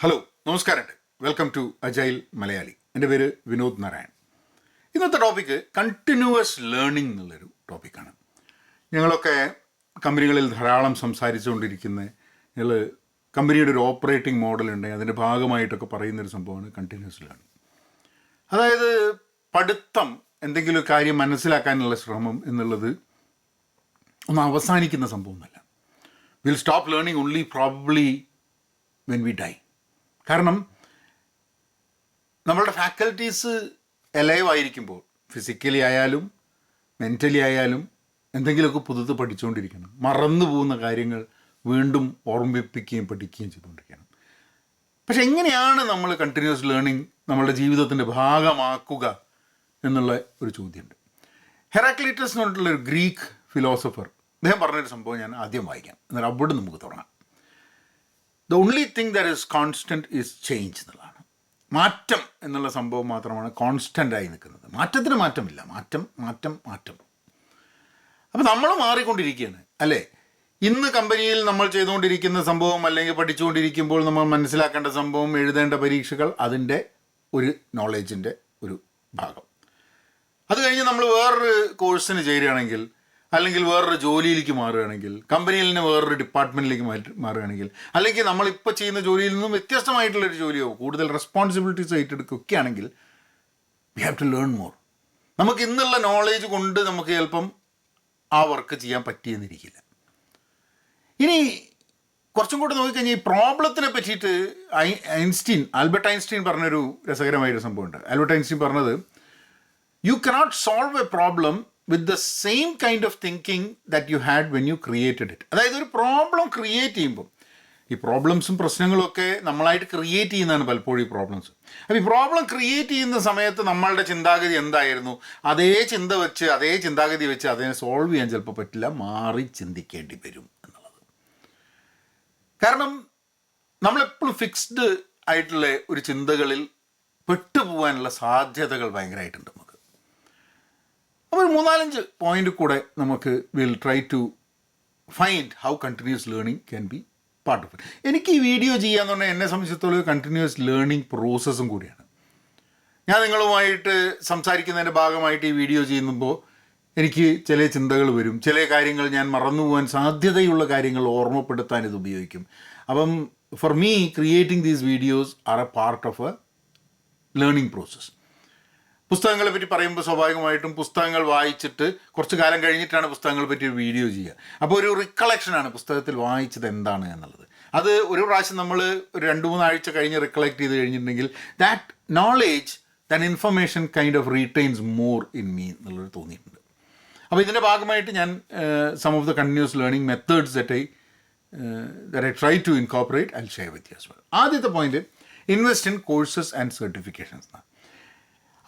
Hello നമസ്കാരം welcome to agile Malayali എന്റെ പേര് വിനോദ് നാരായൺ. ഇന്നത്തെ ടോപ്പിക്ക് കണ്ടിന്യൂവസ് ലേണിംഗ് എന്നുള്ളൊരു ടോപ്പിക്കാണ് ഞങ്ങളൊക്കെ കമ്പനികളിൽ ധാരാളം സംസാരിച്ചുകൊണ്ടിരിക്കുന്ന ഞങ്ങൾ കമ്പനിയുടെ ഒരു ഓപ്പറേറ്റിംഗ് മോഡൽ ഉണ്ട്. അതിന്റെ ഭാഗമായിട്ടൊക്കെ പറയുന്നൊരു സംഭവമാണ് കണ്ടിന്യൂസ് ലേണിംഗ് അതായത് പഠിത്തം എന്തെങ്കിലും കാര്യം മനസ്സിലാക്കാനുള്ള ശ്രമം എന്നുള്ളത് ഒന്ന് അവസാനിക്കുന്ന സംഭവമൊന്നുമല്ല. Will stop learning only probably when we die കാരണം നമ്മളുടെ ഫാക്കൽറ്റീസ് എലൈവ് ആയിരിക്കുമ്പോൾ ഫിസിക്കലി ആയാലും മെന്റലി ആയാലും എന്തെങ്കിലുമൊക്കെ പുതുത് പഠിച്ചുകൊണ്ടിരിക്കണം. മറന്നു പോകുന്ന കാര്യങ്ങൾ വീണ്ടും ഓർമ്മിപ്പിക്കുകയും പഠിക്കുകയും ചെയ്തുകൊണ്ടിരിക്കണം. പക്ഷെ എങ്ങനെയാണ് നമ്മൾ കണ്ടിന്യൂസ് ലേണിംഗ് നമ്മളുടെ ജീവിതത്തിന്റെ ഭാഗമാക്കുക എന്നുള്ള ഒരു ചോദ്യമുണ്ട്. ഹെറാക്ലിറ്റസ് എന്ന് ഒരു ഗ്രീക്ക് ഫിലോസഫർ അദ്ദേഹം പറഞ്ഞൊരു സംഭവം ഞാൻ ആദ്യം വായിക്കാം. എന്നാൽ അവിടെ നമുക്ക് തുടങ്ങാം. The only thing there is constant is change എന്നുള്ളതാണ്. മാറ്റം എന്നുള്ള സംഭവം മാത്രമാണ് കോൺസ്റ്റന്റായി നിൽക്കുന്നത്. മാറ്റത്തിന് മാറ്റമില്ല. മാറ്റം മാറ്റം മാറ്റം. അപ്പോൾ നമ്മൾ മാറിക്കൊണ്ടിരിക്കുകയാണ് അല്ലേ? ഇന്ന് കമ്പനിയിൽ നമ്മൾ ചെയ്തുകൊണ്ടിരിക്കുന്ന സംഭവം അല്ലെങ്കിൽ പഠിച്ചുകൊണ്ടിരിക്കുമ്പോൾ നമ്മൾ മനസ്സിലാക്കേണ്ട സംഭവം എഴുതേണ്ട പരീക്ഷകൾ അതിന്റെ ഒരു നോളേജിന്റെ ഒരു ഭാഗം. അത് കഴിഞ്ഞ് നമ്മൾ വേറൊരു കോഴ്സിന് ചേരുകയാണെങ്കിൽ അല്ലെങ്കിൽ വേറൊരു ജോലിയിലേക്ക് മാറുകയാണെങ്കിൽ കമ്പനിയിൽ നിന്ന് വേറൊരു ഡിപ്പാർട്ട്മെന്റിലേക്ക് മാറ്റി മാറുകയാണെങ്കിൽ അല്ലെങ്കിൽ നമ്മളിപ്പോൾ ചെയ്യുന്ന ജോലിയിൽ നിന്നും വ്യത്യസ്തമായിട്ടുള്ളൊരു ജോലിയോ കൂടുതൽ റെസ്പോൺസിബിലിറ്റീസ് ഏറ്റെടുക്കുകയൊക്കെ ആണെങ്കിൽ we have to learn more നമുക്ക് ഇന്നുള്ള നോളേജ് കൊണ്ട് നമുക്ക് ചിലപ്പം ആ വർക്ക് ചെയ്യാൻ പറ്റിയെന്നിരിക്കില്ല. ഇനി കുറച്ചും കൂടെ നോക്കിക്കഴിഞ്ഞാൽ ഈ പ്രോബ്ലത്തിനെ പറ്റിയിട്ട് ഐ ഐൻസ്റ്റീൻ ആൽബർട്ട് ഐൻസ്റ്റീൻ പറഞ്ഞൊരു രസകരമായൊരു സംഭവമുണ്ട്. ആൽബർട്ട് ഐൻസ്റ്റീൻ പറഞ്ഞത് you cannot solve a problem with the same kind of thinking that you had when you created it അതായത് ഒരു പ്രോബ്ലം ക്രിയേറ്റ് ചെയ്യുമ്പോൾ ഈ പ്രോബ്ലംസും പ്രശ്നങ്ങളും ഒക്കെ നമ്മളായിട്ട് ക്രിയേറ്റ് ചെയ്യുന്നതാണ് പലപ്പോഴും ഈ പ്രോബ്ലംസ് അപ്പോൾ ഈ പ്രോബ്ലം ക്രിയേറ്റ് ചെയ്യുന്ന സമയത്ത് നമ്മളുടെ ചിന്താഗതി എന്തായിരുന്നു? അതേ ചിന്ത വെച്ച് അതേ ചിന്താഗതി വെച്ച് അതിനെ സോൾവ് ചെയ്യാൻ ചിലപ്പോൾ പറ്റില്ല മാറി ചിന്തിക്കേണ്ടി വരും എന്നുള്ളത്. കാരണം നമ്മളെപ്പോഴും ഫിക്സ്ഡ് ആയിട്ടുള്ള ഒരു ചിന്തകളിൽ പെട്ടുപോകാനുള്ള സാധ്യതകൾ ഭയങ്കരമായിട്ടുണ്ട്. അപ്പോൾ ഒരു മൂന്നാലഞ്ച് പോയിന്റ് കൂടെ നമുക്ക് will try to find how continuous learning can be part of it എനിക്ക് ഈ വീഡിയോ ചെയ്യാന്ന് പറഞ്ഞാൽ എന്നെ സംബന്ധിച്ചിടത്തോളം കണ്ടിന്യൂസ് ലേണിംഗ് പ്രോസസ്സും കൂടിയാണ്. ഞാൻ നിങ്ങളുമായിട്ട് സംസാരിക്കുന്നതിന്റെ ഭാഗമായിട്ട് ഈ വീഡിയോ ചെയ്യുമ്പോൾ എനിക്ക് ചില ചിന്തകൾ വരും. ചില കാര്യങ്ങൾ ഞാൻ മറന്നു പോകാൻ സാധ്യതയുള്ള കാര്യങ്ങൾ ഓർമ്മപ്പെടുത്താൻ ഇത് ഉപയോഗിക്കും. അപ്പം for me creating these videos are a part of a learning process പുസ്തകങ്ങളെ പറ്റി പറയുമ്പോൾ സ്വാഭാവികമായിട്ടും പുസ്തകങ്ങൾ വായിച്ചിട്ട് കുറച്ച് കാലം കഴിഞ്ഞിട്ടാണ് പുസ്തകങ്ങളെ പറ്റി ഒരു വീഡിയോ ചെയ്യുക. അപ്പോൾ ഒരു റിക്കളക്ഷനാണ് പുസ്തകത്തിൽ വായിച്ചത് എന്താണ് എന്നുള്ളത്. അത് ഒരു പ്രാവശ്യം നമ്മൾ ഒരു രണ്ട് മൂന്നാഴ്ച കഴിഞ്ഞ് റിക്കളക്ട് ചെയ്ത് കഴിഞ്ഞിട്ടുണ്ടെങ്കിൽ that knowledge that information kind of retains more in me എന്നുള്ളത് തോന്നിയിട്ടുണ്ട്. അപ്പോൾ ഇതിന്റെ ഭാഗമായിട്ട് ഞാൻ some of the continuous learning methods that I that I try to incorporate I share with ആദ്യത്തെ point invest in courses and certifications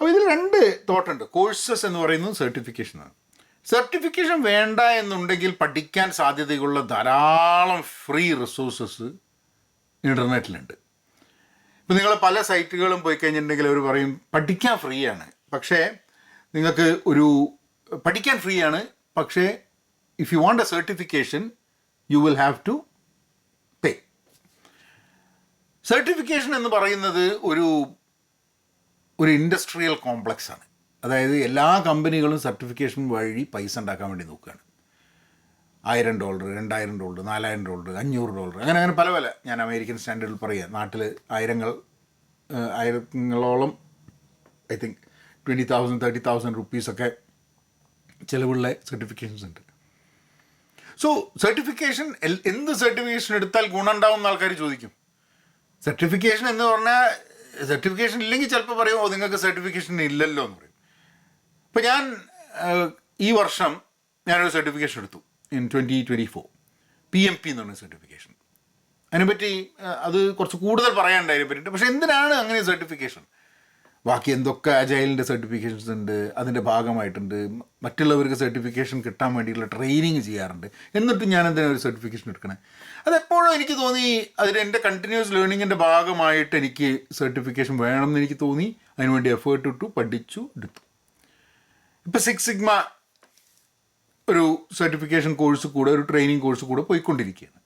അപ്പോൾ ഇതിൽ രണ്ട് തോട്ടുണ്ട് കോഴ്സസ് എന്ന് പറയുന്നത് സർട്ടിഫിക്കേഷനാണ് സർട്ടിഫിക്കേഷൻ വേണ്ട എന്നുണ്ടെങ്കിൽ പഠിക്കാൻ സാധ്യതയുള്ള ധാരാളം ഫ്രീ റിസോഴ്സസ് ഇന്റർനെറ്റിലുണ്ട് ഇപ്പം നിങ്ങൾ പല സൈറ്റുകളും പോയി കഴിഞ്ഞിട്ടുണ്ടെങ്കിൽ അവർ പറയും പഠിക്കാൻ ഫ്രീ ആണ് പക്ഷേ നിങ്ങൾക്ക് ഒരു പഠിക്കാൻ ഫ്രീ ആണ് പക്ഷേ if you want a certification you will have to pay certification എന്ന് പറയുന്നത് ഒരു ഒരു ഇൻഡസ്ട്രിയൽ കോംപ്ലക്സ് ആണ്. അതായത് എല്ലാ കമ്പനികളും സർട്ടിഫിക്കേഷൻ വഴി പൈസ ഉണ്ടാക്കാൻ വേണ്ടി നോക്കുകയാണ്. ആയിരം ഡോളർ രണ്ടായിരം ഡോളർ നാലായിരം ഡോളർ അഞ്ഞൂറ് ഡോളർ അങ്ങനെ അങ്ങനെ പല പല. ഞാൻ അമേരിക്കൻ സ്റ്റാൻഡേർഡിൽ പറയുക നാട്ടിൽ ആയിരങ്ങൾ ആയിരങ്ങളോളം I think twenty thousand thirty thousand റുപ്പീസൊക്കെ ചിലവുള്ള സർട്ടിഫിക്കേഷൻസ് ഉണ്ട്. സോ സർട്ടിഫിക്കേഷൻ എന്ത് സർട്ടിഫിക്കേഷൻ എടുത്താൽ ഗുണമുണ്ടാവും എന്ന് ആൾക്കാർ ചോദിക്കും. സർട്ടിഫിക്കേഷൻ എന്ന് പറഞ്ഞാൽ സർട്ടിഫിക്കേഷൻ ഇല്ലെങ്കിൽ ചിലപ്പോൾ പറയും ഓ നിങ്ങൾക്ക് സർട്ടിഫിക്കേഷൻ ഇല്ലല്ലോ എന്ന് പറയും. അപ്പോൾ ഞാൻ ഈ വർഷം ഞാനൊരു സർട്ടിഫിക്കേഷൻ എടുത്തു in twenty twenty four P M P എന്ന് പറഞ്ഞ സർട്ടിഫിക്കേഷൻ അതിനെപ്പറ്റി അത് കുറച്ച് കൂടുതൽ പറയാനുണ്ടായിരുന്നു പറ്റിയിട്ട് പക്ഷേ എന്തിനാണ് അങ്ങനെ സർട്ടിഫിക്കേഷൻ ബാക്കി എന്തൊക്കെ അജൈലിന്റെ സർട്ടിഫിക്കേഷൻസ് ഉണ്ട് അതിന്റെ ഭാഗമായിട്ടുണ്ട് മറ്റുള്ളവർക്ക് സർട്ടിഫിക്കേഷൻ കിട്ടാൻ വേണ്ടിയിട്ടുള്ള ട്രെയിനിങ് ചെയ്യാറുണ്ട്. എന്നിട്ടും ഞാൻ എന്തിനാണ് ഒരു സർട്ടിഫിക്കേഷൻ എടുക്കണേ? അതെപ്പോഴും എനിക്ക് തോന്നി അതിന് എന്റെ കണ്ടിന്യൂസ് ലേണിങ്ങിന്റെ ഭാഗമായിട്ട് എനിക്ക് സർട്ടിഫിക്കേഷൻ വേണം എന്ന് എനിക്ക് തോന്നി. അതിനുവേണ്ടി എഫേർട്ട് ഇട്ടു പഠിച്ചു എടുത്തു. ഇപ്പം സിക്സ് സിഗ്മ ഒരു സർട്ടിഫിക്കേഷൻ കോഴ്സ് കൂടെ ഒരു ട്രെയിനിങ് കോഴ്സ് കൂടെ പോയിക്കൊണ്ടിരിക്കുകയാണ്.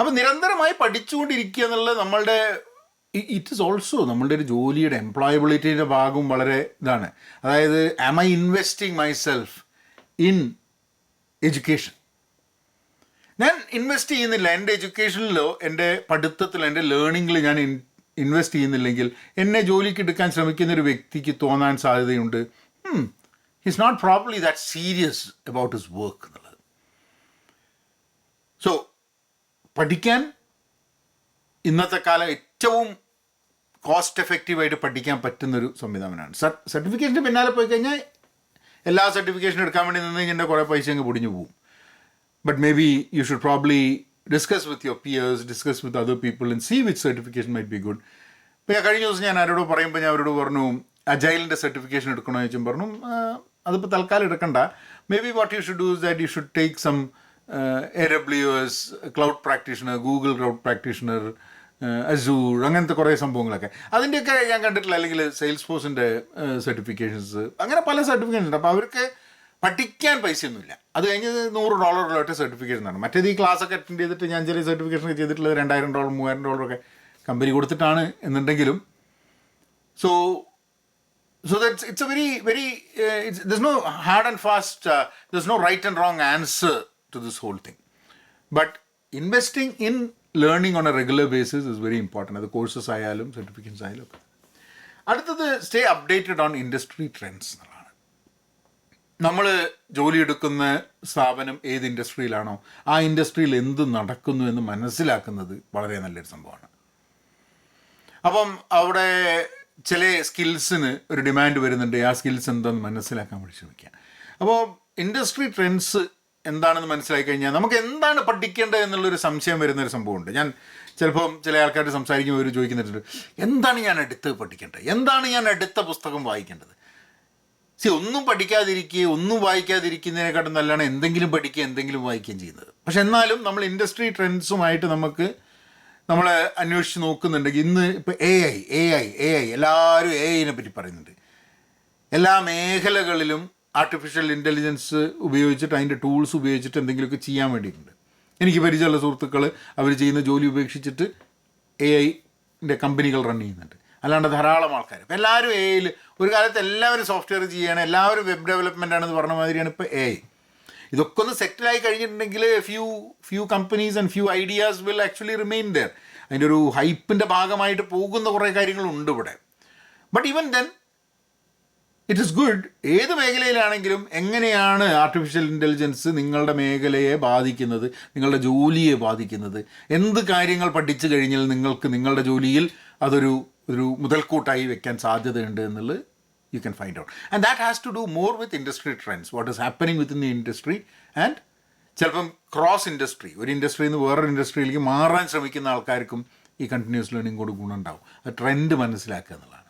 അപ്പം നിരന്തരമായി പഠിച്ചുകൊണ്ടിരിക്കുക എന്നുള്ളത് നമ്മളുടെ ഇറ്റ് ഇസ് ഓൾസോ നമ്മളുടെ ഒരു ജോലിയുടെ എംപ്ലോയബിലിറ്റിയുടെ ഭാഗവും വളരെ ഇതാണ്. അതായത് am I investing myself in education ഞാൻ ഇൻവെസ്റ്റ് ചെയ്യുന്നില്ല. എന്റെ എഡ്യൂക്കേഷനിലോ എന്റെ പഠിത്തത്തിലോ എന്റെ ലേണിങ്ങിൽ ഞാൻ ഇൻവെസ്റ്റ് ചെയ്യുന്നില്ലെങ്കിൽ എന്നെ ജോലിക്ക് എടുക്കാൻ ശ്രമിക്കുന്ന ഒരു വ്യക്തിക്ക് തോന്നാൻ സാധ്യതയുണ്ട്. He's not probably that serious about his work എന്നുള്ളത്. സോ പഠിക്കാൻ ഇന്നത്തെ കാലം ഏറ്റവും കോസ്റ്റ് എഫക്റ്റീവായിട്ട് പഠിക്കാൻ പറ്റുന്നൊരു സംവിധാനമാണ്. സർട്ടിഫിക്കേഷന്റെ പിന്നാലെ പോയി കഴിഞ്ഞാൽ എല്ലാ സർട്ടിഫിക്കേഷനും എടുക്കാൻ വേണ്ടി നിന്ന് കഴിഞ്ഞാൽ കുറേ പൈസ അങ്ങ് പൊടിഞ്ഞു പോകും. But maybe you should probably discuss with your peers discuss with other people and see with certification might be good ഇപ്പോൾ ഞാൻ കഴിഞ്ഞ ദിവസം ഞാൻ ആരോട് പറയുമ്പോൾ ഞാൻ അവരോട് പറഞ്ഞു അജൈലിന്റെ സർട്ടിഫിക്കേഷൻ എടുക്കണമെന്ന് ചോദിച്ചും പറഞ്ഞു "ആ, അതിപ്പോൾ തൽക്കാലം എടുക്കണ്ട. Maybe what you should do that you should take some A W S cloud practitioner Google cloud practitioner Azure അങ്ങനത്തെ കുറേ സംഭവങ്ങളൊക്കെ. അതിന്റെയൊക്കെ ഞാൻ കണ്ടിട്ടില്ല. അല്ലെങ്കിൽ സെയിൽസ് ഫോഴ്സിന്റെ സർട്ടിഫിക്കേഷൻസ് അങ്ങനെ പല സർട്ടിഫിക്കേഷൻസ് ഉണ്ട്. അപ്പോൾ അവർക്ക് പഠിക്കാൻ പൈസയൊന്നുമില്ല. അത് കഴിഞ്ഞ് നൂറ് ഡോളറിലോട്ട് സർട്ടിഫിക്കേഷൻ ആണ്. മറ്റേത് ഈ ക്ലാസ് ഒക്കെ അറ്റൻഡ് ചെയ്തിട്ട് ഞാൻ ചെറിയ സർട്ടിഫിക്കേഷൻ ചെയ്തിട്ടുള്ളത് രണ്ടായിരം ഡോളർ മൂവായിരം ഡോളറൊക്കെ കമ്പനി കൊടുത്തിട്ടാണ് എന്നുണ്ടെങ്കിലും. So so that's it's a very very it's there's no hard and fast there's no right and wrong answer to this whole thing but investing but investing on a regular basis is very important. അത് courses ആയാലും certificates ആയാലും ഒക്കെ. അടുത്തത് stay updated on industry trends എന്നുള്ളതാണ്. നമ്മൾ ജോലി എടുക്കുന്ന സ്ഥാപനം ഏത് ഇൻഡസ്ട്രിയിലാണോ ആ ഇൻഡസ്ട്രിയിൽ എന്ത് നടക്കുന്നു എന്ന് മനസ്സിലാക്കുന്നത് വളരെ നല്ലൊരു സംഭവമാണ്. അപ്പം അവിടെ ചില സ്കിൽസിന് ഒരു ഡിമാൻഡ് വരുന്നുണ്ട്. ആ സ്കിൽസ് എന്താണെന്ന് മനസ്സിലാക്കാൻ വേണ്ടി ശ്രമിക്കുക. അപ്പോൾ ഇൻഡസ്ട്രി ട്രെൻഡ്സ് എന്താണെന്ന് മനസ്സിലാക്കി കഴിഞ്ഞാൽ നമുക്ക് എന്താണ് പഠിക്കേണ്ടത് എന്നുള്ളൊരു സംശയം വരുന്നൊരു സംഭവമുണ്ട്. ഞാൻ ചിലപ്പോൾ ചില ആൾക്കാർ സംസാരിക്കുമ്പോൾ അവർ ചോദിക്കുന്നുണ്ട് എന്താണ് ഞാൻ അടുത്ത് പഠിക്കേണ്ടത്? എന്താണ് ഞാൻ അടുത്ത പുസ്തകം വായിക്കേണ്ടത്? സി ഒന്നും പഠിക്കാതിരിക്കുക ഒന്നും വായിക്കാതിരിക്കുന്നതിനെക്കാട്ടും നല്ലതാണ് എന്തെങ്കിലും പഠിക്കുക എന്തെങ്കിലും വായിക്കുകയും ചെയ്യുന്നത്. പക്ഷെ എന്നാലും നമ്മൾ ഇൻഡസ്ട്രി ട്രെൻഡ്സുമായിട്ട് നമുക്ക് നമ്മൾ അന്വേഷിച്ച് നോക്കുന്നുണ്ടെങ്കിൽ ഇന്ന് ഇപ്പോൾ A I A I A I എല്ലാവരും എ ഐനെ പറ്റി പറയുന്നുണ്ട്. എല്ലാ മേഖലകളിലും ആർട്ടിഫിഷ്യൽ ഇന്റലിജൻസ് ഉപയോഗിച്ചിട്ട് അതിന്റെ ടൂൾസ് ഉപയോഗിച്ചിട്ട് എന്തെങ്കിലുമൊക്കെ ചെയ്യാൻ വേണ്ടിയിട്ടുണ്ട്. എനിക്ക് പരിചയമുള്ള സുഹൃത്തുക്കൾ അവർ ചെയ്യുന്ന ജോലി ഉപേക്ഷിച്ചിട്ട് എ ഐന്റെ കമ്പനികൾ റൺ ചെയ്യുന്നുണ്ട്. അല്ലാണ്ട് ധാരാളം ആൾക്കാർ ഇപ്പോൾ എല്ലാവരും എ ഐയിൽ ഒരു കാലത്ത് എല്ലാവരും സോഫ്റ്റ്വെയർ ചെയ്യാണ് എല്ലാവരും വെബ് ഡെവലപ്മെന്റ് ആണെന്ന് പറഞ്ഞ മാതിരിയാണ് ഇപ്പോൾ എ ഐ ഇതൊക്കെ ഒന്ന് സെറ്റിലായി കഴിഞ്ഞിട്ടുണ്ടെങ്കിൽ few few companies and few ideas will actually remain there അതിന്റെ ഒരു ഹൈപ്പിന്റെ ഭാഗമായിട്ട് പോകുന്ന കുറേ കാര്യങ്ങളുണ്ട് ഇവിടെ. But even then it is good ഏത് മേഖലയിലാണെങ്കിലും എങ്ങനെയാണ് ആർട്ടിഫിഷ്യൽ ഇന്റലിജൻസ് നിങ്ങളുടെ മേഖലയെ ബാധിക്കുന്നത് നിങ്ങളുടെ ജോലിയെ ബാധിക്കുന്നത്? എന്ത് കാര്യങ്ങൾ പഠിച്ചു കഴിഞ്ഞാൽ നിങ്ങൾക്ക് നിങ്ങളുടെ ജോലിയിൽ അതൊരു ഒരു മുതൽക്കൂട്ടായി വെക്കാൻ സാധ്യതയുണ്ട് എന്നുള്ളത് you can find out and that has to do more with industry trends what is happening within the industry and ചിലപ്പം ക്രോസ് ഇൻഡസ്ട്രി ഒരു ഇൻഡസ്ട്രിയിൽ നിന്ന് വേറൊരു ഇൻഡസ്ട്രിയിലേക്ക് മാറാൻ ശ്രമിക്കുന്ന ആൾക്കാർക്കും ഈ കണ്ടിന്യൂസ് ലേണിംഗ് കൊണ്ട് ഗുണമുണ്ടാവും ആ ട്രെൻഡ് മനസ്സിലാക്കുക എന്നുള്ളതാണ്.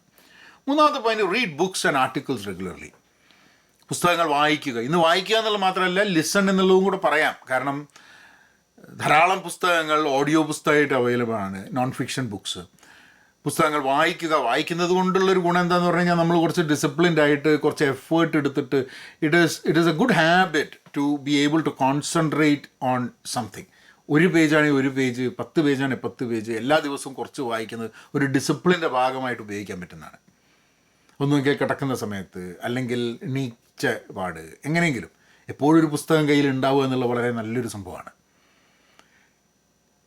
മൂന്നാമത്തെ point read books and articles regularly പുസ്തകങ്ങൾ വായിക്കുക. ഇന്ന് വായിക്കുക എന്നുള്ളത് മാത്രമല്ല ലിസൺ എന്നുള്ളതും കൂടെ പറയാം. കാരണം ധാരാളം പുസ്തകങ്ങൾ ഓഡിയോ പുസ്തകമായിട്ട് അവൈലബിൾ ആണ്. നോൺ ഫിക്ഷൻ ബുക്സ് പുസ്തകങ്ങൾ വായിക്കുക. വായിക്കുന്നത് കൊണ്ടുള്ളൊരു ഗുണം എന്താണെന്ന് പറഞ്ഞു കഴിഞ്ഞാൽ നമ്മൾ കുറച്ച് ഡിസിപ്ലിൻഡ് ആയിട്ട് കുറച്ച് എഫേർട്ട് എടുത്തിട്ട് it is it is a good habit to be able to concentrate on something ഒരു പേജാണെങ്കിൽ ഒരു പേജ് പത്ത് പേജാണെങ്കിൽ പത്ത് പേജ് എല്ലാ ദിവസവും കുറച്ച് വായിക്കുന്നത് ഒരു ഡിസിപ്ലിന്റെ ഭാഗമായിട്ട് ഉപയോഗിക്കാൻ പറ്റുന്നതാണ്. ഒന്നുകിൽ കിടക്കുന്ന സമയത്ത് അല്ലെങ്കിൽ നീച്ച പാട് എങ്ങനെയെങ്കിലും എപ്പോഴും ഒരു പുസ്തകം കയ്യിൽ ഉണ്ടാവുക എന്നുള്ള വളരെ നല്ലൊരു സംഭവമാണ്.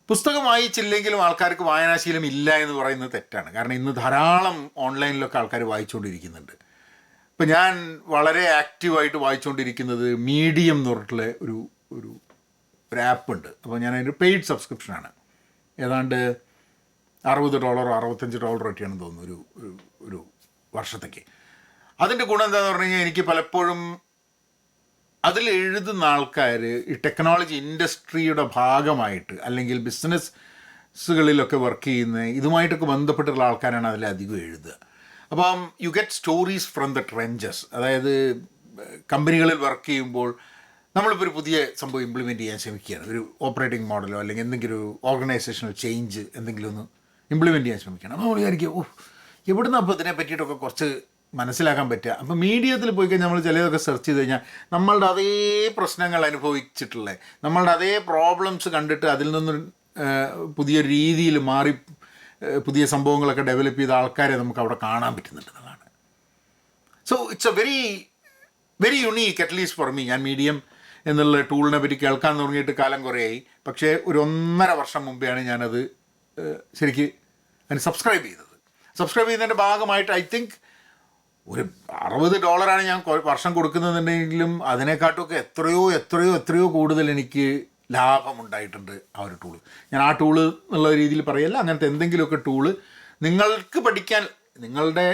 പുസ്തകം വായിച്ചില്ലെങ്കിലും ആൾക്കാർക്ക് വായനാശീലം ഇല്ല എന്ന് പറയുന്നത് തെറ്റാണ്. കാരണം ഇന്ന് ധാരാളം ഓൺലൈനിലൊക്കെ ആൾക്കാർ വായിച്ചുകൊണ്ടിരിക്കുന്നുണ്ട്. ഇപ്പം ഞാൻ വളരെ ആക്റ്റീവായിട്ട് വായിച്ചുകൊണ്ടിരിക്കുന്നത് മീഡിയം എന്ന് പറഞ്ഞിട്ടുള്ള ഒരു ഒരു ഒരു ആപ്പ് ഉണ്ട്. അപ്പോൾ ഞാൻ അതിന്റെ പെയ്ഡ് സബ്സ്ക്രിപ്ഷനാണ് ഏതാണ്ട് അറുപത് ഡോളറോ അറുപത്തഞ്ച് ഡോളറോ ഒക്കെയാണെന്ന് തോന്നുന്നു ഒരു ഒരു വർഷത്തേക്ക്. അതിന്റെ ഗുണം എന്താണെന്ന് പറഞ്ഞു കഴിഞ്ഞാൽ എനിക്ക് പലപ്പോഴും അതിൽ എഴുതുന്ന ആൾക്കാർ ഈ ടെക്നോളജി ഇൻഡസ്ട്രിയുടെ ഭാഗമായിട്ട് അല്ലെങ്കിൽ ബിസിനസ്സുകളിലൊക്കെ വർക്ക് ചെയ്യുന്ന ഇതുമായിട്ടൊക്കെ ബന്ധപ്പെട്ടിട്ടുള്ള ആൾക്കാരാണ് അതിലധികം എഴുതുക. അപ്പം you get stories from the trenches അതായത് കമ്പനികളിൽ വർക്ക് ചെയ്യുമ്പോൾ നമ്മളിപ്പോൾ ഒരു പുതിയ സംഭവം ഇംപ്ലിമെന്റ് ചെയ്യാൻ ശ്രമിക്കുകയാണ്. ഒരു ഓപ്പറേറ്റിംഗ് മോഡലോ അല്ലെങ്കിൽ എന്തെങ്കിലും ഒരു ഓർഗനൈസേഷണൽ ചേഞ്ച് എന്തെങ്കിലും ഒന്ന് ഇംപ്ലിമെന്റ് ചെയ്യാൻ ശ്രമിക്കുകയാണ്. അപ്പോൾ വിചാരിക്കും ഓ എവിടുന്ന് അപ്പോൾ ഇതിനെ പറ്റിയിട്ടൊക്കെ കുറച്ച് മനസ്സിലാക്കാൻ പറ്റുക. അപ്പോൾ മീഡിയത്തിൽ പോയി കഴിഞ്ഞാൽ നമ്മൾ ചിലതൊക്കെ സെർച്ച് ചെയ്ത് കഴിഞ്ഞാൽ നമ്മളുടെ അതേ പ്രശ്നങ്ങൾ അനുഭവിച്ചിട്ടുള്ള. നമ്മളുടെ അതേ പ്രോബ്ലംസ് കണ്ടിട്ട് അതിൽ നിന്ന് പുതിയ രീതിയിൽ മാറി പുതിയ സംഭവങ്ങളൊക്കെ ഡെവലപ്പ് ചെയ്ത ആൾക്കാരെ നമുക്ക് അവിടെ കാണാൻ പറ്റുന്നുണ്ട് എന്നുള്ളതാണ്. So it's a very very unique at least for me ഞാൻ മീഡിയം എന്നുള്ള ടൂളിനെ പറ്റി കേൾക്കാൻ തുടങ്ങിയിട്ട് കാലം കുറേയായി. പക്ഷേ ഒരു ഒന്നര വർഷം മുമ്പെയാണ് ഞാനത് ശരിക്ക് അതിന് സബ്സ്ക്രൈബ് ചെയ്തത്. സബ്സ്ക്രൈബ് ചെയ്യുന്നതിന്റെ ഭാഗമായിട്ട് ഐ തിങ്ക് ഒരു അറുപത് ഡോളറാണ് ഞാൻ വർഷം കൊടുക്കുന്നതെന്നുണ്ടെങ്കിലും അതിനെക്കാട്ടുമൊക്കെ എത്രയോ എത്രയോ എത്രയോ കൂടുതൽ എനിക്ക് ലാഭമുണ്ടായിട്ടുണ്ട് ആ ഒരു ടൂൾ ഞാൻ ആ ടൂൾ എന്നുള്ള രീതിയിൽ പറയല്ല അങ്ങനത്തെ എന്തെങ്കിലുമൊക്കെ ടൂൾ നിങ്ങൾക്ക് പഠിക്കാൻ നിങ്ങളുടെ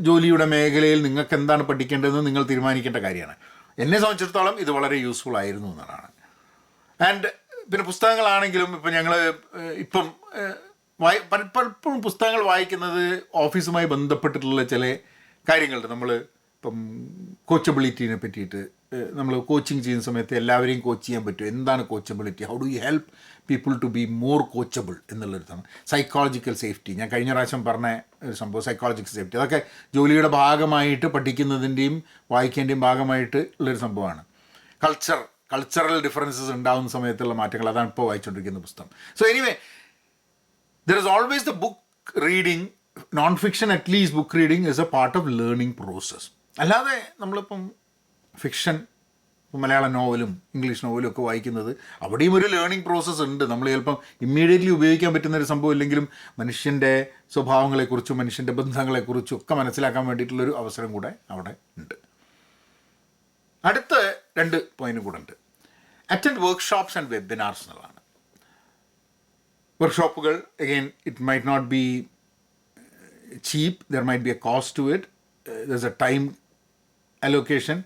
ജോലിയുടെ മേഖലയിൽ നിങ്ങൾക്ക് എന്താണ് പഠിക്കേണ്ടതെന്ന് നിങ്ങൾ തീരുമാനിക്കേണ്ട കാര്യമാണ്. എന്നെ സംബന്ധിച്ചിടത്തോളം ഇത് വളരെ യൂസ്ഫുൾ ആയിരുന്നു എന്നതാണ് ആൻഡ് പിന്നെ പുസ്തകങ്ങളാണെങ്കിലും ഇപ്പം ഞങ്ങൾ ഇപ്പം വായി പല- പലപ്പോഴും പുസ്തകങ്ങൾ വായിക്കുന്നത് ഓഫീസുമായി ബന്ധപ്പെട്ടിട്ടുള്ള ചില കാര്യങ്ങളുണ്ട്. നമ്മൾ ഇപ്പം കോച്ചബിലിറ്റീനെ പറ്റിയിട്ട് നമ്മൾ കോച്ചിങ് ചെയ്യുന്ന സമയത്ത് എല്ലാവരെയും കോച്ച് ചെയ്യാൻ പറ്റും എന്താണ് coachability? How do you help people to be more coachable എന്നുള്ളൊരു സൈക്കോളജിക്കൽ സേഫ്റ്റി ഞാൻ കഴിഞ്ഞ പ്രാവശ്യം പറഞ്ഞ ഒരു സംഭവം സൈക്കോളജിക്കൽ സേഫ്റ്റി അതൊക്കെ ജോലിയുടെ ഭാഗമായിട്ട് പഠിക്കുന്നതിന്റെയും വായിക്കേണ്ടതിന്റെയും ഭാഗമായിട്ട് ഉള്ളൊരു സംഭവമാണ്. കൾച്ചർ കൾച്ചറൽ ഡിഫറൻസസ് ഉണ്ടാകുന്ന സമയത്തുള്ള മാറ്റങ്ങൾ. അതാണ് ഇപ്പോൾ വായിച്ചുകൊണ്ടിരിക്കുന്ന പുസ്തകം. So anyway there is always the book reading non fiction at least book reading is a part of learning process അല്ലാതെ നമ്മളിപ്പം ഫിക്ഷൻ മലയാള നോവലും ഇംഗ്ലീഷ് നോവലും ഒക്കെ വായിക്കുന്നത് അവിടെയും ഒരു ലേണിംഗ് പ്രോസസ്സ് ഉണ്ട്. നമ്മൾ ചിലപ്പം ഇമ്മീഡിയറ്റ്ലി ഉപയോഗിക്കാൻ പറ്റുന്ന ഒരു സംഭവം ഇല്ലെങ്കിലും മനുഷ്യന്റെ സ്വഭാവങ്ങളെക്കുറിച്ചും മനുഷ്യന്റെ ബന്ധങ്ങളെക്കുറിച്ചും ഒക്കെ മനസ്സിലാക്കാൻ വേണ്ടിയിട്ടുള്ളൊരു അവസരം കൂടെ അവിടെ ഉണ്ട്. അടുത്ത രണ്ട് പോയിന്റ് കൂടെ ഉണ്ട്. അറ്റൻഡ് വർക്ക്ഷോപ്സ് ആൻഡ് വെബിനാർസ് എന്നുള്ളതാണ്. വർക്ക്ഷോപ്പുകൾ again it might not be cheap there might be a cost to it there a time allocation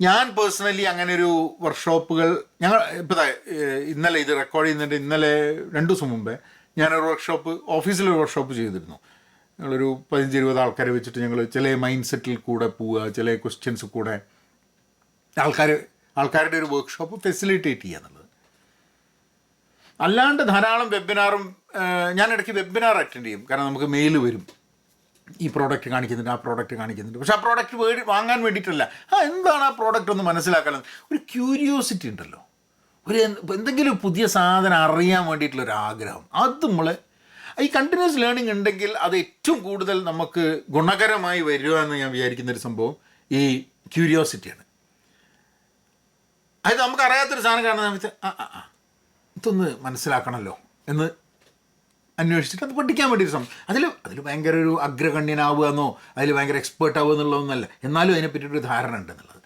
ഞാൻ പേഴ്സണലി അങ്ങനെ ഒരു വർക്ക്ഷോപ്പുകൾ ഞങ്ങൾ ഇപ്പോൾ ഇന്നലെ ഇത് റെക്കോർഡ് ചെയ്യുന്നുണ്ട് ഇന്നലെ രണ്ടു ദിവസം മുമ്പേ ഞാനൊരു വർക്ക്ഷോപ്പ് ഓഫീസിലൊരു വർക്ക്ഷോപ്പ് ചെയ്തിരുന്നു. ഞങ്ങളൊരു പതിനഞ്ച് ഇരുപത് ആൾക്കാരെ വെച്ചിട്ട് ഞങ്ങൾ ചില മൈൻഡ് സെറ്റിൽ കൂടെ പോവുക ചില ക്വസ്റ്റ്യൻസ് കൂടെ ആൾക്കാർ ആൾക്കാരുടെ ഒരു വർക്ക്ഷോപ്പ് ഫെസിലിറ്റേറ്റ് ചെയ്യുക എന്നുള്ളത് അല്ലാണ്ട് ധാരാളം വെബിനാറും ഞാൻ ഇടയ്ക്ക് വെബിനാർ അറ്റൻഡ് ചെയ്യും. കാരണം നമുക്ക് മെയിൽ വരും. ഈ പ്രോഡക്റ്റ് കാണിക്കുന്നുണ്ട് ആ പ്രോഡക്റ്റ് കാണിക്കുന്നുണ്ട്. പക്ഷെ ആ പ്രോഡക്റ്റ് വേടി വാങ്ങാൻ വേണ്ടിയിട്ടല്ല. ആ എന്താണ് ആ പ്രോഡക്റ്റ് ഒന്ന് മനസ്സിലാക്കാൻ ഒരു ക്യൂരിയോസിറ്റി ഉണ്ടല്ലോ. ഒരു എന്തെങ്കിലും പുതിയ സാധനം അറിയാൻ വേണ്ടിയിട്ടുള്ള ഒരു ആഗ്രഹം അത് നമ്മൾ ഈ കണ്ടിന്യൂസ് ലേണിംഗ് ഉണ്ടെങ്കിൽ അത് ഏറ്റവും കൂടുതൽ നമുക്ക് ഗുണകരമായി വരിക എന്ന് ഞാൻ വിചാരിക്കുന്ന ഒരു സംഭവം ഈ ക്യൂരിയോസിറ്റിയാണ് അത് നമുക്ക് അറിയാത്തൊരു സാധനം സമയത്ത് ആ ആ ആ. ഇതൊന്ന് മനസ്സിലാക്കണമല്ലോ എന്ന് അന്വേഷിച്ചിട്ട് അത് പഠിക്കാൻ വേണ്ടി ഒരു സംഭവം അതിൽ അതിൽ ഭയങ്കര ഒരു അഗ്രഗണ്യനാവുക എന്നോ അതിൽ ഭയങ്കര എക്സ്പേർട്ട് ആവുക എന്നുള്ളതൊന്നുമല്ല. എന്നാലും അതിനെ പറ്റിയിട്ടൊരു ധാരണ ഉണ്ട് എന്നുള്ളത്.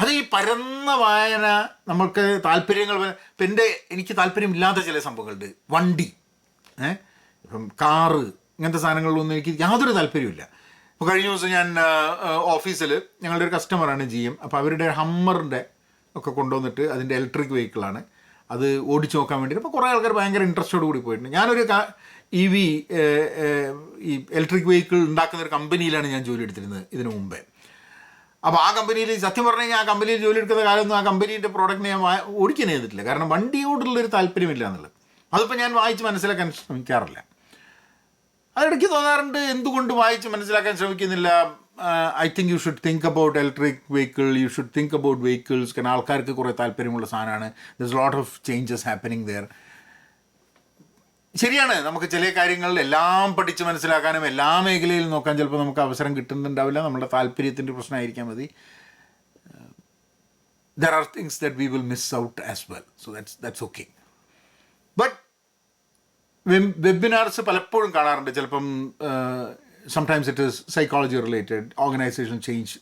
അത് ഈ പരന്ന വായന നമ്മൾക്ക് താല്പര്യങ്ങൾ ഇപ്പം എന്റെ എനിക്ക് താല്പര്യമില്ലാത്ത ചില സംഭവങ്ങളുണ്ട്. വണ്ടി. ഏഹ് ഇപ്പം കാറ്. ഇങ്ങനത്തെ സാധനങ്ങളിലൊന്നും എനിക്ക് യാതൊരു താല്പര്യമില്ല ഇപ്പോൾ കഴിഞ്ഞ ദിവസം ഞാൻ ഓഫീസിൽ ഞങ്ങളുടെ ഒരു കസ്റ്റമറാണ് ജി എം അപ്പോൾ അവരുടെ ഹമ്മറിന്റെ ഒക്കെ കൊണ്ടുവന്നിട്ട് അതിന്റെ ഇലക്ട്രിക് വെഹിക്കിളാണ് അത് ഓടിച്ചു നോക്കാൻ വേണ്ടിയിട്ട്. അപ്പോൾ കുറേ ആൾക്കാർ ഭയങ്കര ഇൻട്രസ്റ്റോട് കൂടി പോയിട്ടുണ്ട്. ഞാനൊരു ഇ വി ഈ ഇലക്ട്രിക് വെഹിക്കിൾ ഉണ്ടാക്കുന്ന ഒരു കമ്പനിയിലാണ് ഞാൻ ജോലി എടുത്തിരുന്നത് ഇതിനു മുമ്പേ. അപ്പോൾ ആ കമ്പനിയിൽ സത്യം പറഞ്ഞു കഴിഞ്ഞാൽ ആ കമ്പനിയിൽ ജോലി എടുക്കുന്ന കാലമൊന്നും ആ കമ്പനീന്റെ പ്രോഡക്റ്റിനെ ഞാൻ ഓടിക്കാൻ ചെയ്തിട്ടില്ല കാരണം വണ്ടിയോടുള്ളൊരു താല്പര്യമില്ല എന്നുള്ളത് അതിപ്പോൾ ഞാൻ വായിച്ച് മനസ്സിലാക്കാൻ ശ്രമിക്കാറില്ല. അതിടയ്ക്ക് തോന്നാറുണ്ട് എന്തുകൊണ്ട് വായിച്ച് മനസ്സിലാക്കാൻ ശ്രമിക്കുന്നില്ല. I think you should think about electric vehicle you should think about vehicles കാരണം ആൾക്കാർക്ക് കുറേ താല്പര്യമുള്ള സാധനമാണ്. This lot of changes happening there ശരിയാണ്. നമുക്ക് ചില കാര്യങ്ങളിൽ എല്ലാം പഠിച്ച് മനസ്സിലാക്കാനും എല്ലാ മേഖലയിലും നോക്കാൻ ചിലപ്പോൾ നമുക്ക് അവസരം കിട്ടുന്നുണ്ടാവില്ല. നമ്മുടെ താല്പര്യത്തിന്റെ പ്രശ്നമായിരിക്കാൻ മതി. There are things that we will miss out as well so that's that's okay but webinars പലപ്പോഴും കാണാറുണ്ട്. ചിലപ്പം sometimes it is psychology related organisation change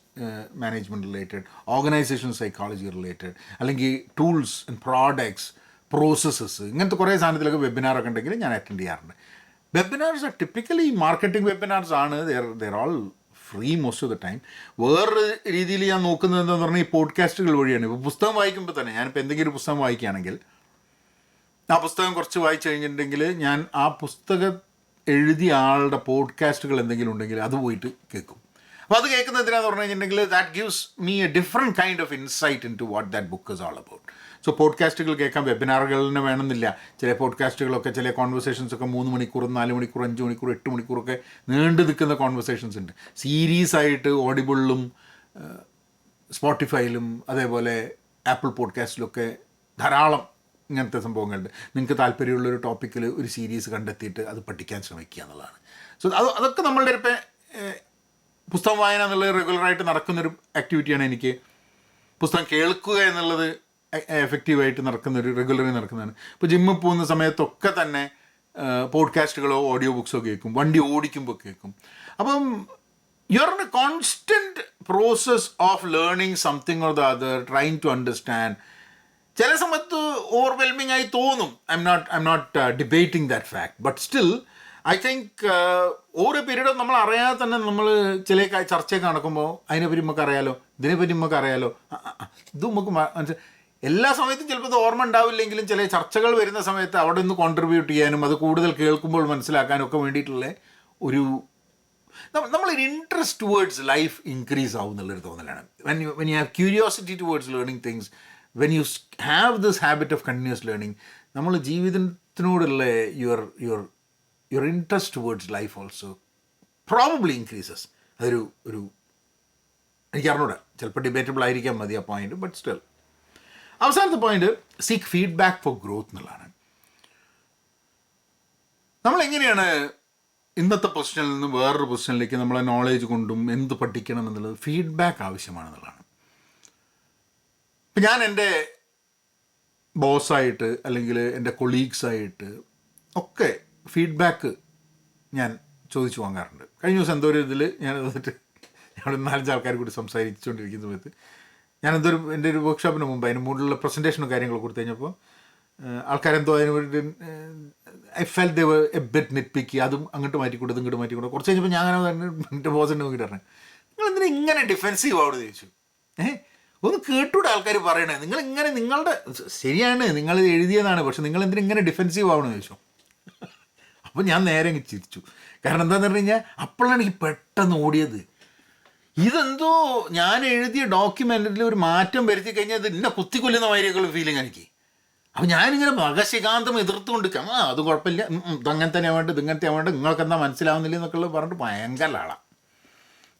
management related organisation psychology related അല്ലെങ്കിൽ ടൂൾസ് ആൻഡ് പ്രോഡക്ട്സ് പ്രോസസ്സസ് ഇങ്ങനത്തെ കുറേ സാധനത്തിലൊക്കെ വെബിനാറൊക്കെ ഉണ്ടെങ്കിൽ ഞാൻ അറ്റൻഡ് ചെയ്യാറുണ്ട്. വെബിനാർസ് ടിപ്പിക്കലി മാർക്കറ്റിംഗ് വെബിനാർസ് ആണ്. There there all free most of the time വേറൊരു രീതിയിൽ ഞാൻ നോക്കുന്നത് എന്താണെന്ന് പറഞ്ഞാൽ ഈ പോഡ്കാസ്റ്റുകൾ വഴിയാണ്. ഇപ്പോൾ പുസ്തകം വായിക്കുമ്പോൾ തന്നെ ഞാനിപ്പോൾ എന്തെങ്കിലും ഒരു പുസ്തകം വായിക്കുകയാണെങ്കിൽ ആ പുസ്തകം കുറച്ച് വായിച്ചു കഴിഞ്ഞിട്ടുണ്ടെങ്കിൽ ഞാൻ ആ പുസ്തകം എഴുതിയ ആളുടെ പോഡ്കാസ്റ്റുകൾ എന്തെങ്കിലും ഉണ്ടെങ്കിൽ അത് പോയിട്ട് കേൾക്കും. അപ്പോൾ അത് കേൾക്കുന്നത് എന്തിനാന്ന് പറഞ്ഞു കഴിഞ്ഞിട്ടുണ്ടെങ്കിൽ that gives me a different kind of insight into what that book is all about so പോഡ്കാസ്റ്റുകൾ കേൾക്കാൻ വെബിനാറുകൾ തന്നെ വേണമെന്നില്ല. ചില പോഡ്കാസ്റ്റുകളൊക്കെ ചില കോൺവെർസേഷൻസ് ഒക്കെ മൂന്ന് മണിക്കൂർ നാല് മണിക്കൂർ അഞ്ച് മണിക്കൂർ എട്ട് മണിക്കൂറൊക്കെ നീണ്ടു നിൽക്കുന്ന കോൺവെർസേഷൻസ് ഉണ്ട്. സീരീസ് ആയിട്ട് ഓഡിബിളിലും സ്പോട്ടിഫൈയിലും അതേപോലെ ആപ്പിൾ പോഡ്കാസ്റ്റിലൊക്കെ ധാരാളം ഇങ്ങനത്തെ സംഭവങ്ങളുണ്ട്. നിങ്ങൾക്ക് താല്പര്യമുള്ള ഒരു ടോപ്പിക്കിൽ ഒരു സീരീസ് കണ്ടെത്തിയിട്ട് അത് പഠിക്കാൻ ശ്രമിക്കുക എന്നുള്ളതാണ്. സോ അത് അതൊക്കെ നമ്മളുടെ ഇപ്പം പുസ്തകം വായന എന്നുള്ളത് റെഗുലറായിട്ട് നടക്കുന്നൊരു ആക്ടിവിറ്റിയാണ് എനിക്ക്. പുസ്തകം കേൾക്കുക എന്നുള്ളത് എഫക്റ്റീവായിട്ട് നടക്കുന്നൊരു റെഗുലറായി നടക്കുന്നതാണ്. ഇപ്പോൾ ജിമ്മിൽ പോകുന്ന സമയത്തൊക്കെ തന്നെ പോഡ്കാസ്റ്റുകളോ ഓഡിയോ ബുക്സോ കേൾക്കും. വണ്ടി ഓടിക്കുമ്പോൾ കേൾക്കും. അപ്പം you are a constant process of learning something or the other trying to understand ചില സമയത്ത് ഓവർവെൽമിംഗ് ആയി തോന്നും. I'm not I'm not debating that fact but still I think ഓരോ പീരീഡും നമ്മൾ അറിയാതെ തന്നെ നമ്മൾ ചില ചർച്ചയൊക്കെ നടക്കുമ്പോൾ അതിനെപ്പറ്റി നമുക്ക് അറിയാലോ ഇതിനെപ്പറ്റി നമുക്ക് അറിയാലോ. ഇത് നമുക്ക് മനസ്സിലായി മനസ്സി- എല്ലാ സമയത്തും ചിലപ്പോൾ ഇത് ഓർമ്മ ഉണ്ടാവില്ലെങ്കിലും ചില ചർച്ചകൾ വരുന്ന സമയത്ത് അവിടെ നിന്ന് കോൺട്രിബ്യൂട്ട് ചെയ്യാനും അത് കൂടുതൽ കേൾക്കുമ്പോൾ മനസ്സിലാക്കാനും ഒക്കെ വേണ്ടിയിട്ടുള്ള ഒരു നമ്മളൊരു ഇൻട്രസ്റ്റ് ടുവേർഡ്സ് ലൈഫ് ഇൻക്രീസ് ആവും എന്നുള്ളൊരു തോന്നലാണ്. When you when you have curiosity towards learning things when you have this habit of continuous learning നമ്മൾ ജീവിതത്തിനോടുള്ള your your your interest towards life also probably increases അതൊരു ഒരു എനിക്ക് അറിഞ്ഞൂടാ. ചിലപ്പോൾ ഡിബേറ്റബിൾ ആയിരിക്കാം മതി ആ പോയിന്റ് ബട്ട് സ്റ്റിൽ അവസാനത്തെ point seek feedback for growth എന്നുള്ളതാണ്. നമ്മൾ എങ്ങനെയാണ് ഇന്നത്തെ പൊസിഷനിൽ നിന്ന് വേറൊരു പൊസിഷനിലേക്ക് നമ്മളെ നോളേജ് കൊണ്ടും എന്ത് പഠിക്കണം എന്നുള്ളത് ഫീഡ്ബാക്ക് ആവശ്യമാണെന്നുള്ളതാണ് ഇപ്പം ഞാൻ എന്റെ ബോസായിട്ട് അല്ലെങ്കിൽ എന്റെ കൊളീഗ്സായിട്ട് ഒക്കെ ഫീഡ്ബാക്ക് ഞാൻ ചോദിച്ചു വാങ്ങാറുണ്ട്. കഴിഞ്ഞ ദിവസം എന്തോ ഒരു ഇതിൽ ഞാൻ വന്നിട്ട് ഞങ്ങൾ നാലഞ്ച് ആൾക്കാർ കൂടി സംസാരിച്ചുകൊണ്ടിരിക്കുന്ന സമയത്ത് ഞാൻ എന്തോ ഒരു എന്റെ ഒരു വർക്ക്ഷോപ്പിന് മുമ്പ് അതിന് മുകളിലുള്ള പ്രസന്റേഷനും കാര്യങ്ങളും കൊടുത്തു കഴിഞ്ഞപ്പോൾ ആൾക്കാരെന്തോ അതിന് വേണ്ടി I fell they've a bet net pick അതും അങ്ങോട്ട് മാറ്റിക്കൂടെ ഇങ്ങോട്ട് മാറ്റിക്കൂടെ കുറച്ച് കഴിഞ്ഞപ്പോൾ ഞാൻ അങ്ങനെ എന്റെ ബോസിന്റെ നോക്കിയിട്ട് പറഞ്ഞു നിങ്ങൾ എന്തിനാ ഇങ്ങനെ ഡിഫെൻസീവ് ആവുക ചോദിച്ചു? ഏഹ് ഒന്ന് കേട്ടൂടെ ആൾക്കാർ പറയണേ. നിങ്ങൾ ഇങ്ങനെ നിങ്ങളുടെ ശരിയാണ് നിങ്ങൾ എഴുതിയതാണ് പക്ഷെ നിങ്ങൾ എന്തിനും ഇങ്ങനെ ഡിഫെൻസീവ് ആവണമെന്ന് ചോദിച്ചു. അപ്പോൾ ഞാൻ നേരെ അങ്ങ് ചിരിച്ചു. കാരണം എന്താന്ന് പറഞ്ഞു കഴിഞ്ഞാൽ അപ്പോഴാണ് എനിക്ക് പെട്ടെന്ന് ഓടിയത്. ഇതെന്തോ ഞാൻ എഴുതിയ ഡോക്യുമെന്റിൽ ഒരു മാറ്റം വരുത്തി കഴിഞ്ഞാൽ ഇത് എന്നെ കുത്തിക്കൊല്ലുന്ന മാതിരിയൊക്കെയുള്ള ഫീലിംഗ് എനിക്ക്. അപ്പം ഞാനിങ്ങനെ മകശികാന്തം എതിർത്തുകൊണ്ട്. ആ അത് കുഴപ്പമില്ല. ഇതങ്ങനെ തന്നെ വേണ്ട ഇതിങ്ങനത്തെ വേണ്ട നിങ്ങൾക്ക് എന്താ മനസ്സിലാവുന്നില്ല എന്നൊക്കെ പറഞ്ഞിട്ട് ഭയങ്കര ആളാണ്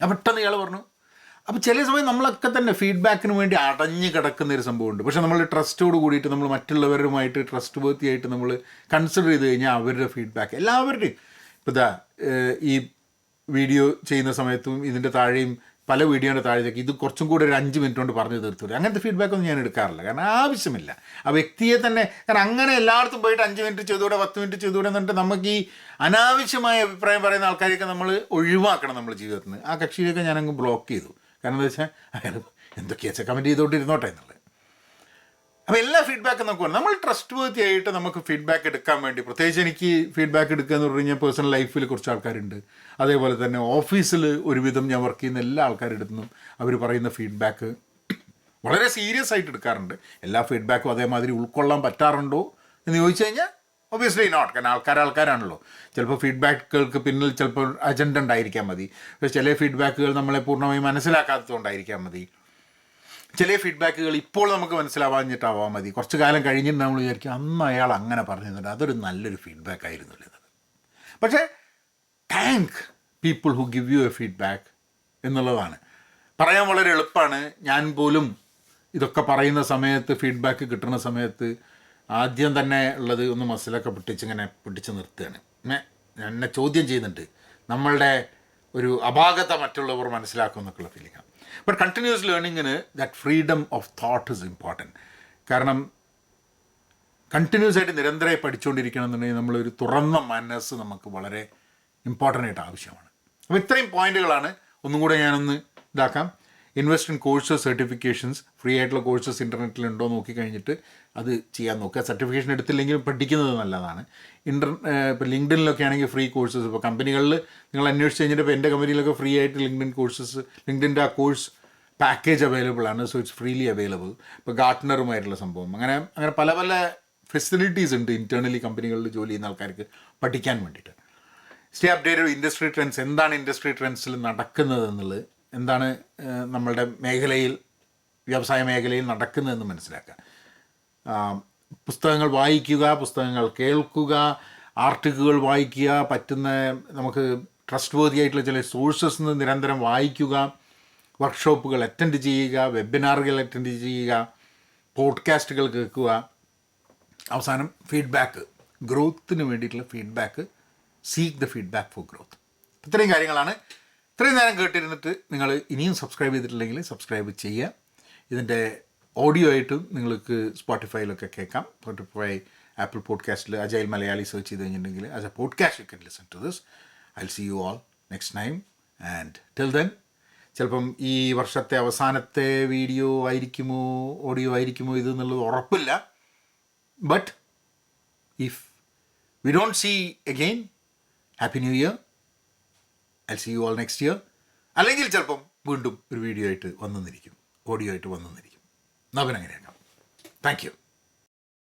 ഞാൻ പെട്ടെന്ന് ഇയാൾ പറഞ്ഞു അപ്പോൾ ചില സമയം നമ്മളൊക്കെ തന്നെ ഫീഡ്ബാക്കിന് വേണ്ടി അടഞ്ഞു കിടക്കുന്ന ഒരു സംഭവമുണ്ട്. പക്ഷേ നമ്മൾ ട്രസ്റ്റോട് കൂടിയിട്ട് നമ്മൾ മറ്റുള്ളവരുമായിട്ട് ട്രസ്റ്റ് വേർത്തി ആയിട്ട് നമ്മൾ കൺസിഡർ ചെയ്ത് കഴിഞ്ഞാൽ അവരുടെ ഫീഡ്ബാക്ക് എല്ലാവരുടെയും ഇപ്പോൾ ഇതാ ഈ വീഡിയോ ചെയ്യുന്ന സമയത്തും ഇതിന്റെ താഴെയും പല വീഡിയോയുടെ താഴേക്ക് ഇത് കുറച്ചും കൂടി ഒരു അഞ്ച് മിനിറ്റ് കൊണ്ട് പറഞ്ഞു തീർത്തു തരും. അങ്ങനത്തെ ഫീഡ്ബാക്ക് ഒന്നും ഞാൻ എടുക്കാറില്ല. കാരണം ആവശ്യമില്ല. ആ വ്യക്തിയെ തന്നെ കാരണം അങ്ങനെ എല്ലായിടത്തും പോയിട്ട് അഞ്ച് മിനിറ്റ് ചെയ്തുകൂടെ പത്ത് മിനിറ്റ് ചെയ്തുകൂടെ എന്നിട്ട് നമുക്ക് ഈ അനാവശ്യമായ അഭിപ്രായം പറയുന്ന ആൾക്കാരെയൊക്കെ നമ്മൾ ഒഴിവാക്കണം നമ്മുടെ ജീവിതത്തിൽ നിന്ന് ആ കക്ഷിയിലൊക്കെ ഞാനങ്ങ് ബ്ലോക്ക് ചെയ്തു. കാരണം എന്താ വെച്ചാൽ അയാൾ എന്തൊക്കെയാ വെച്ചാൽ കമന്റ് ചെയ്തുകൊണ്ടിരുന്നോട്ടെ എന്നുള്ളത്. അപ്പോൾ എല്ലാ ഫീഡ്ബാക്കും നമുക്ക് വേണം നമ്മൾ ട്രസ്റ്റ് വേർത്തി ആയിട്ട് നമുക്ക് ഫീഡ്ബാക്ക് എടുക്കാൻ വേണ്ടി പ്രത്യേകിച്ച് എനിക്ക് ഫീഡ്ബാക്ക് എടുക്കുക എന്ന് പറഞ്ഞു കഴിഞ്ഞാൽ പേഴ്സണൽ ലൈഫിൽ കുറച്ച് ആൾക്കാരുണ്ട്. അതേപോലെ തന്നെ ഓഫീസിൽ ഒരുവിധം ഞാൻ വർക്ക് ചെയ്യുന്ന എല്ലാ ആൾക്കാരുടെ അടുത്തുനിന്നും അവർ പറയുന്ന ഫീഡ്ബാക്ക് വളരെ സീരിയസ് ആയിട്ട് എടുക്കാറുണ്ട്. എല്ലാ ഫീഡ്ബാക്കും അതേമാതിരി ഉൾക്കൊള്ളാൻ പറ്റാറുണ്ടോ എന്ന് ചോദിച്ചു കഴിഞ്ഞാൽ ഒബിയസ്ലി നോട്ട് കാരണം ആൾക്കാർ ആൾക്കാരാണല്ലോ ചിലപ്പോൾ ഫീഡ്ബാക്കുകൾക്ക് പിന്നിൽ ചിലപ്പോൾ അജണ്ട ഉണ്ടായിരിക്കാൻ മതി. പക്ഷേ ചില ഫീഡ്ബാക്കുകൾ നമ്മളെ പൂർണമായും മനസ്സിലാക്കാത്തതുകൊണ്ടായിരിക്കാൻ മതി. ചില ഫീഡ്ബാക്കുകൾ ഇപ്പോൾ നമുക്ക് മനസ്സിലാവാഞ്ഞിട്ടാവാൻ മതി. കുറച്ച് കാലം കഴിഞ്ഞിട്ട് നമ്മൾ വിചാരിക്കും അന്ന് അയാൾ അങ്ങനെ പറഞ്ഞു പറഞ്ഞിരുന്നുണ്ട് അതൊരു നല്ലൊരു ഫീഡ്ബാക്ക് ആയിരുന്നു ഇത് പക്ഷേ thank people who give you a feedback എന്നുള്ളതാണ്. പറയാൻ വളരെ എളുപ്പമാണ്. ഞാൻ പോലും ഇതൊക്കെ പറയുന്ന സമയത്ത് ഫീഡ്ബാക്ക് കിട്ടുന്ന സമയത്ത് ആദ്യം തന്നെ ഉള്ളത് ഒന്ന് മസിലൊക്കെ പിടിച്ച് ഇങ്ങനെ പിടിച്ച് നിർത്തുകയാണ്. എന്നെ എന്നെ ചോദ്യം ചെയ്യുന്നുണ്ട്. നമ്മളുടെ ഒരു അപാകത മറ്റുള്ളവർ മനസ്സിലാക്കും എന്നൊക്കെയുള്ള ഫീലിംഗാണ് but continuous ലേണിങ്ങിന് that freedom of thought is important കാരണം കണ്ടിന്യൂസ് ആയിട്ട് നിരന്തരമായി പഠിച്ചുകൊണ്ടിരിക്കണം എന്നുണ്ടെങ്കിൽ നമ്മളൊരു തുറന്ന മനസ്സ് നമുക്ക് വളരെ ഇമ്പോർട്ടന്റ് ആയിട്ട് ആവശ്യമാണ്. അപ്പോൾ ഇത്രയും പോയിന്റുകളാണ് ഒന്നും കൂടെ ഞാനൊന്ന് ഇതാക്കാം. Invest in courses certifications free ആയിട്ടുള്ള കോഴ്സസ് ഇന്റർനെറ്റിൽ ഉണ്ടോ നോക്കി കഴിഞ്ഞിട്ട് അത് ചെയ്യാൻ നോക്കുക. സർട്ടിഫിക്കേഷൻ എടുത്തില്ലെങ്കിലും പഠിക്കുന്നത് നല്ലതാണ്. ഇന്റർ ഇപ്പോൾ ലിങ്ക്ഡിനിലൊക്കെ ആണെങ്കിൽ ഫ്രീ കോഴ്സസ്. ഇപ്പോൾ കമ്പനികളിൽ നിങ്ങൾ അന്വേഷിച്ച് കഴിഞ്ഞിട്ട് എന്റെ കമ്പനിയിലൊക്കെ ഫ്രീ ആയിട്ട് ലിങ്ക്ഡിൻ കോഴ്സസ് ലിങ്ക്ഡിന്റെ ആ കോഴ്സ് പാക്കേജ് അവൈലബിൾ ആണ്. സോ ഇറ്റ്സ് ഫ്രീലി അവൈലബിൾ ഇപ്പോൾ ഗാർട്ട്നറുമായിട്ടുള്ള സംഭവം. അങ്ങനെ അങ്ങനെ പല പല ഫെസിലിറ്റീസ് ഉണ്ട് ഇന്റേർണലി കമ്പനികളിൽ ജോലി ചെയ്യുന്ന ആൾക്കാർക്ക് പഠിക്കാൻ വേണ്ടിയിട്ട്. സ്റ്റേ അപ്ഡേറ്റഡ് ഇൻഡസ്ട്രി ട്രെൻഡ്സ് എന്താണ് ഇൻഡസ്ട്രി ട്രെൻഡ്സിൽ നടക്കുന്നത് എന്നുള്ളത് എന്താണ് നമ്മളുടെ മേഖലയിൽ വ്യവസായ മേഖലയിൽ നടക്കുന്നതെന്ന് മനസ്സിലാക്കുക. പുസ്തകങ്ങൾ വായിക്കുക പുസ്തകങ്ങൾ കേൾക്കുക ആർട്ടിക്കുകൾ വായിക്കുക പറ്റുന്ന നമുക്ക് ട്രസ്റ്റ് വേർതി ആയിട്ടുള്ള ചില സോഴ്സസ് നിന്ന് നിരന്തരം വായിക്കുക വർക്ക്ഷോപ്പുകൾ അറ്റൻഡ് ചെയ്യുക വെബിനാറുകൾ അറ്റൻഡ് ചെയ്യുക പോഡ്കാസ്റ്റുകൾ കേൾക്കുക അവസാനം ഫീഡ്ബാക്ക് ഗ്രോത്തിന് വേണ്ടിയിട്ടുള്ള feedback seek the feedback for growth. ഇത്രയും കാര്യങ്ങളാണ് ഇത്രയും നേരം കേട്ടിരുന്നിട്ട് നിങ്ങൾ ഇനിയും സബ്സ്ക്രൈബ് ചെയ്തിട്ടില്ലെങ്കിൽ സബ്സ്ക്രൈബ് ചെയ്യുക. ഇതിന്റെ ഓഡിയോ ആയിട്ടും നിങ്ങൾക്ക് സ്പോട്ടിഫൈയിലൊക്കെ കേൾക്കാം. സ്പോട്ടിഫൈ ആപ്പിൾ പോഡ്കാസ്റ്റിൽ അജയൽ മലയാളി സെർച്ച് ചെയ്ത് കഴിഞ്ഞിട്ടുണ്ടെങ്കിൽ as a podcast you can listen to this I see you all next time and till then ചിലപ്പം ഈ വർഷത്തെ അവസാനത്തെ വീഡിയോ ആയിരിക്കുമോ ഓഡിയോ ആയിരിക്കുമോ ഇത് എന്നുള്ളത് ഉറപ്പില്ല. But if we don't see again happy new year I see you all next year അല്ലെങ്കിൽ ചിലപ്പം വീണ്ടും ഒരു വീഡിയോ ആയിട്ട് വന്നെന്നിരിക്കും ഓഡിയോ ആയിട്ട് വന്നെന്നിരിക്കും. എന്നാൽ പിന്നെ അങ്ങനെയാക്കാം. Thank you